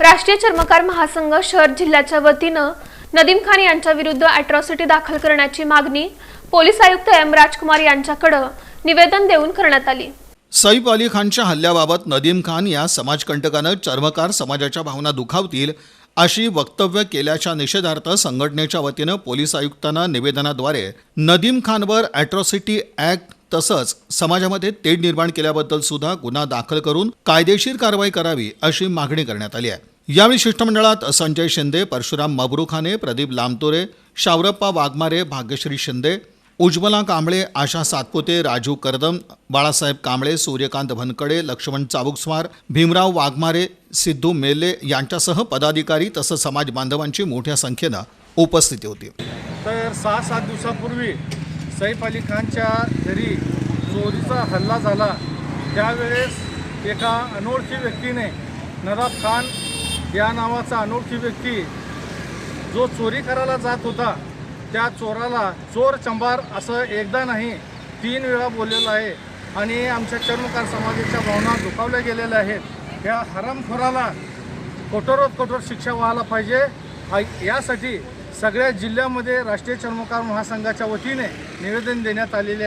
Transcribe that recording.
राष्ट्रीय चर्मकार महासंघ शहर जिल्ह्याच्या वतीनं नदीम खान यांच्या विरुद्ध अॅट्रॉसिटी दाखल करण्याची मागणी पोलीस आयुक्त एम राजकुमार यांच्याकडे निवेदन देऊन करण्यात आली. सईफ अली खानच्या हल्ल्याबाबत नदीम खान या समाजकंटकानं चर्मकार समाजाच्या भावना दुखावतील अशी वक्तव्य केल्याच्या निषेधार्थ संघटनेच्या वतीनं पोलीस आयुक्तांना निवेदनाद्वारे नदीम खानवर अॅट्रॉसिटी ऍक्ट तसंच समाजामध्ये तेढ निर्माण केल्याबद्दल सुद्धा गुन्हा दाखल करून कायदेशीर कारवाई करावी अशी मागणी करण्यात आली आहे. यावेळी शिष्टमंडळात संजय शिंदे परशुराम मबरुखाने प्रदीप लामतोरे शावरप्पा वाघमारे भाग्यश्री शिंदे उज्ज्वला कांबळे आशा सातपुते राजू करदम बाळासाहेब कांबळे सूर्यकांत भनकडे लक्ष्मण चाबुकस्वार भीमराव वाघमारे सिद्धू मेले यांच्यासह पदाधिकारी तसंच समाज बांधवांची मोठ्या संख्येनं उपस्थिती होती. तर सहा सात दिवसापूर्वी सैफ अली खानच्या घरी चोरीचा हल्ला झाला. त्यावेळेस एका अनोळखी व्यक्तीने नदाब खान या नावाचा अनोळखी व्यक्ती जो चोरी करायला जात होता त्या चोराला चोर चंबार असं एकदा नाही तीन वेळा बोललेलं आहे. आणि आमच्या चर्मकार समाजाच्या भावना दुखावल्या गेलेल्या आहेत. या हरामखोराला कठोरात कठोर शिक्षा व्हायला पाहिजे. यासाठी सगळ्या जिल्ह्यामध्ये राष्ट्रीय चर्मकार महासंघाच्या वतीने निवेदन देण्यात आलेले